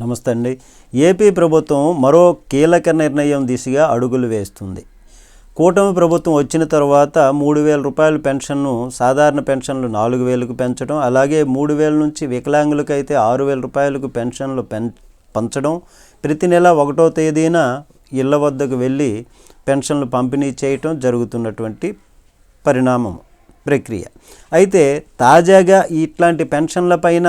నమస్తే అండి. ఏపీ ప్రభుత్వం మరో కీలక నిర్ణయం దిశగా అడుగులు వేస్తుంది. కూటమి ప్రభుత్వం వచ్చిన తర్వాత మూడు వేల రూపాయల పెన్షన్ను సాధారణ పెన్షన్లు నాలుగు వేలకు పెంచడం అలాగే మూడు వేల నుంచి వికలాంగులకైతే ఆరు వేల రూపాయలకు పెన్షన్లు పెం పంచడం ప్రతి నెల ఒకటో తేదీన ఇళ్ళ వద్దకు వెళ్ళి పెన్షన్లు పంపిణీ చేయటం జరుగుతున్నటువంటి పరిణామం. ప్రక్రియ. అయితే తాజాగా ఇట్లాంటి పెన్షన్లపైన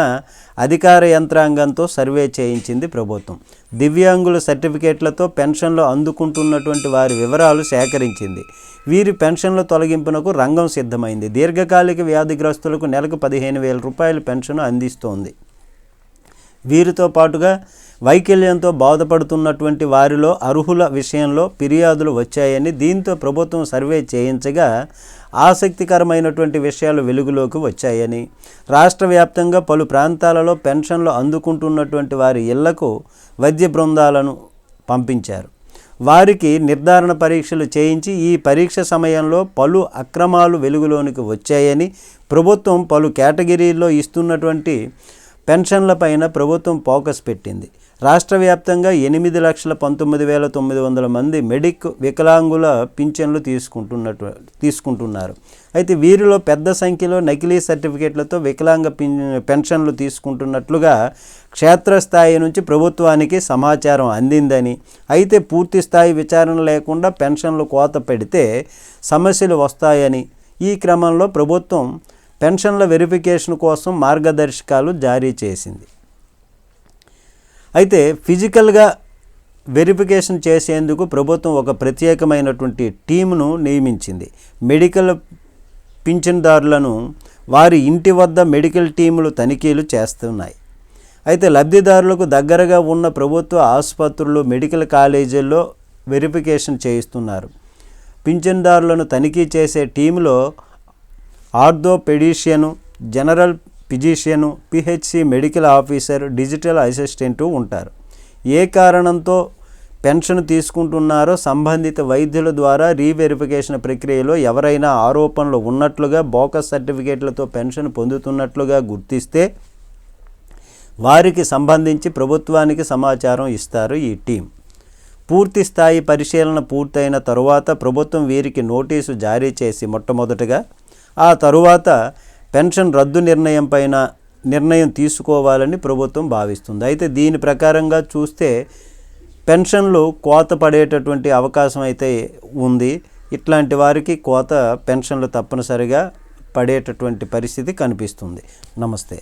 అధికార యంత్రాంగంతో సర్వే చేయించింది ప్రభుత్వం. దివ్యాంగుల సర్టిఫికేట్లతో పెన్షన్లు అందుకుంటున్నటువంటి వారి వివరాలు సేకరించింది. వీరి పెన్షన్ల తొలగింపునకు రంగం సిద్ధమైంది. దీర్ఘకాలిక వ్యాధిగ్రస్తులకు నెలకు పదిహేను వేల రూపాయల పెన్షన్ అందిస్తోంది. వీరితో పాటుగా వైకల్యంతో బాధపడుతున్నటువంటి వారిలో అర్హుల విషయంలో ఫిర్యాదులు వచ్చాయని దీంతో ప్రభుత్వం సర్వే చేయించగా ఆసక్తికరమైనటువంటి విషయాలు వెలుగులోకి వచ్చాయని రాష్ట్ర వ్యాప్తంగా పలు ప్రాంతాలలో పెన్షన్లు అందుకుంటున్నటువంటి వారి ఇళ్ళకు వైద్య బృందాలను పంపించారు. వారికి నిర్ధారణ పరీక్షలు చేయించి ఈ పరీక్ష సమయంలో పలు అక్రమాలు వెలుగులోనికి వచ్చాయని ప్రభుత్వం పలు కేటగిరీల్లో ఇస్తున్నటువంటి పెన్షన్లపైన ప్రభుత్వం ఫోకస్ పెట్టింది. రాష్ట్ర వ్యాప్తంగా ఎనిమిది లక్షల పంతొమ్మిది వేల తొమ్మిది వందల మంది మెడిక్ వికలాంగుల పింఛన్లు తీసుకుంటున్నట్టు తీసుకుంటున్నారు. అయితే వీరిలో పెద్ద సంఖ్యలో నకిలీ సర్టిఫికేట్లతో వికలాంగ పిన్ పెన్షన్లు తీసుకుంటున్నట్లుగా క్షేత్రస్థాయి నుంచి ప్రభుత్వానికి సమాచారం అందిందని అయితే పూర్తి స్థాయి విచారణ లేకుండా పెన్షన్లు కోత పెడితే సమస్యలు వస్తాయని ఈ క్రమంలో ప్రభుత్వం పెన్షన్ల వెరిఫికేషన్ కోసం మార్గదర్శకాలు జారీ చేసింది. అయితే ఫిజికల్గా వెరిఫికేషన్ చేసేందుకు ప్రభుత్వం ఒక ప్రత్యేకమైనటువంటి టీమును నియమించింది. మెడికల్ పింఛన్దారులను వారి ఇంటి వద్ద మెడికల్ టీములు తనిఖీలు చేస్తున్నాయి. అయితే లబ్ధిదారులకు దగ్గరగా ఉన్న ప్రభుత్వ ఆసుపత్రులు మెడికల్ కాలేజీల్లో వెరిఫికేషన్ చేయిస్తున్నారు. పింఛన్దారులను తనిఖీ చేసే టీంలో orthopaedician general physician PHC medical officer digital assistant ఉంటారు. ఏ కారణంతో పెన్షన్ తీసుకుంటున్నారో సంబంధిత వైద్యుల ద్వారా రీవెరిఫికేషన్ ప్రక్రియలో ఎవరైనా ఆరోపణలు ఉన్నట్లుగా బోకస్ సర్టిఫికేట్లతో పెన్షన్ పొందుతున్నట్లుగా గుర్తిస్తే వారికి సంబంధించి ప్రభుత్వానికి సమాచారం ఇస్తారు ఈ టీం. పూర్తి స్థాయి పరిశీలన పూర్తయిన తరువాత ప్రభుత్వం వీరికి నోటీసు జారీ చేసి మొట్టమొదటగా ఆ తరువాత పెన్షన్ రద్దు నిర్ణయం పైన నిర్ణయం తీసుకోవాలని ప్రభుత్వం భావిస్తుంది. అయితే దీని ప్రకారంగా చూస్తే పెన్షన్లు కోత పడేటటువంటి అవకాశం అయితే ఉంది. ఇట్లాంటి వారికి కోత పెన్షన్లు తప్పనిసరిగా పడేటటువంటి పరిస్థితి కనిపిస్తుంది. నమస్తే.